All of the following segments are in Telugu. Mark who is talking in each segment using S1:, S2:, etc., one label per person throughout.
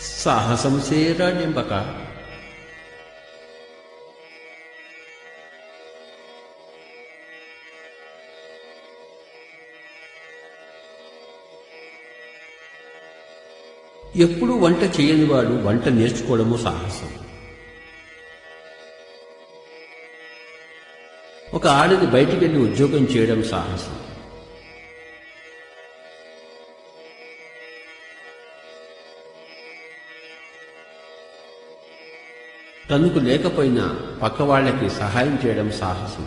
S1: సాహసం చేయరా నింపక ఎప్పుడు వంట చేయని వాడు వంట నేర్చుకోవడము సాహసం. ఒక ఆడది బయటికి వెళ్ళి ఉద్యోగం చేయడం సాహసం. తనకు లేకపోయినా పక్క వాళ్ళకి సహాయం చేయడం సాహసం.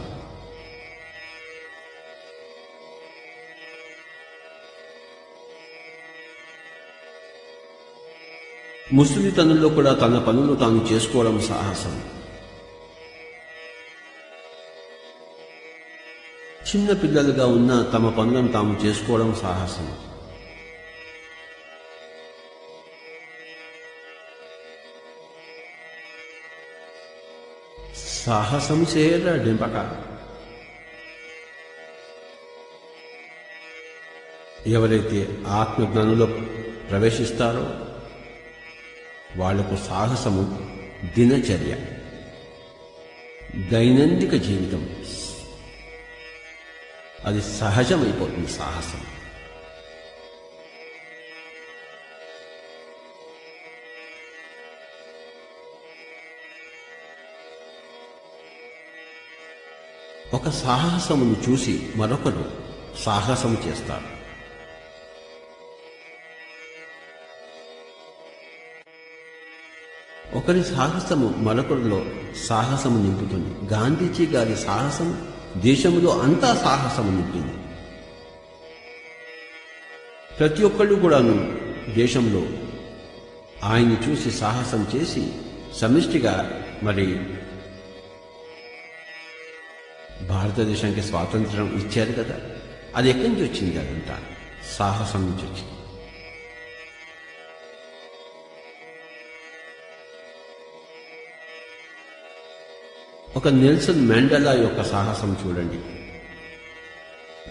S1: ముసలితనంలో కూడా తన పనులు తాను చేసుకోవడం సాహసం. చిన్న పిల్లలుగా ఉన్న తమ పనులను తాము చేసుకోవడం సాహసం. సాహసం చేయరా డింపక? ఎవరైతే ఆత్మజ్ఞానంలో ప్రవేశిస్తారో వాళ్ళకు సాహసము దినచర్య దైనందిక జీవితం. అది సహజమైపోతుంది సాహసం. ఒక సాహసమును చూసి మరొకరు సాహసము చేస్తారు. ఒకరి సాహసము మరొకరిలో సాహసము నింపుతుంది. గాంధీజీ గారి సాహసం దేశంలో అంతా సాహసము నింపింది. ప్రతి ఒక్కళ్ళు కూడాను దేశంలో ఆయన్ని చూసి సాహసం చేసి సమిష్టిగా మరి భారతదేశానికి స్వాతంత్రం ఇచ్చారు కదా. అది ఎక్కడి నుంచి వచ్చింది అదంతా? సాహసం నుంచి వచ్చింది. ఒక నెల్సన్ మెండలా యొక్క సాహసం చూడండి.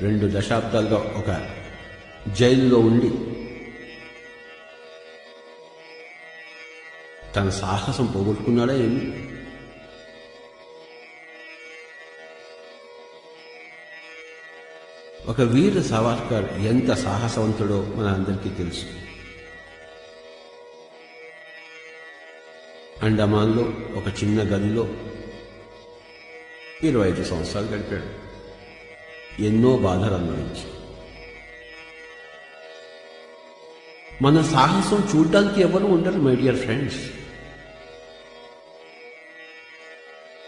S1: రెండు దశాబ్దాలుగా ఒక జైలులో ఉండి తన సాహసం పోగొట్టుకున్నాడా ఏమి? ఒక వీర సావర్కర్ ఎంత సాహసవంతుడో మన అందరికీ తెలుసు. అండమాన్లో ఒక చిన్న గదిలో ఇరవై ఐదు సంవత్సరాలు గడిపాడు. ఎన్నో బాధలు అనుభవించి మన సాహసం చూడడానికి ఎవరు ఉండరు మై డియర్ ఫ్రెండ్స్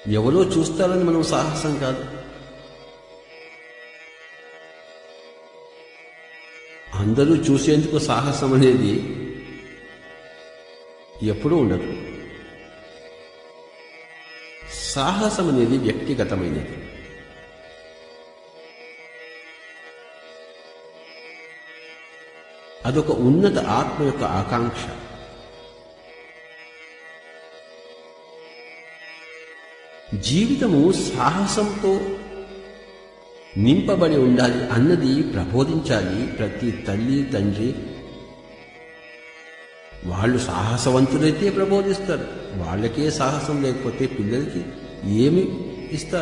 S1: ఎవరో చూస్తారని మనం సాహసం కాదు. అందరూ చూసేందుకు సాహసం అనేది ఎప్పుడూ ఉండదు. సాహసం అనేది వ్యక్తిగతమైనది. అదొక ఉన్నత ఆత్మ యొక్క ఆకాంక్ష. జీవితము సాహసంతో నింపబడి ఉండాలి అన్నది ప్రబోధించాలి ప్రతి తల్లి తండ్రి. వాళ్ళు సాహసవంతులైతే ప్రబోధిస్తారు. వాళ్ళకే సాహసం లేకపోతే పిల్లలకి ఏమి ఇస్తారు?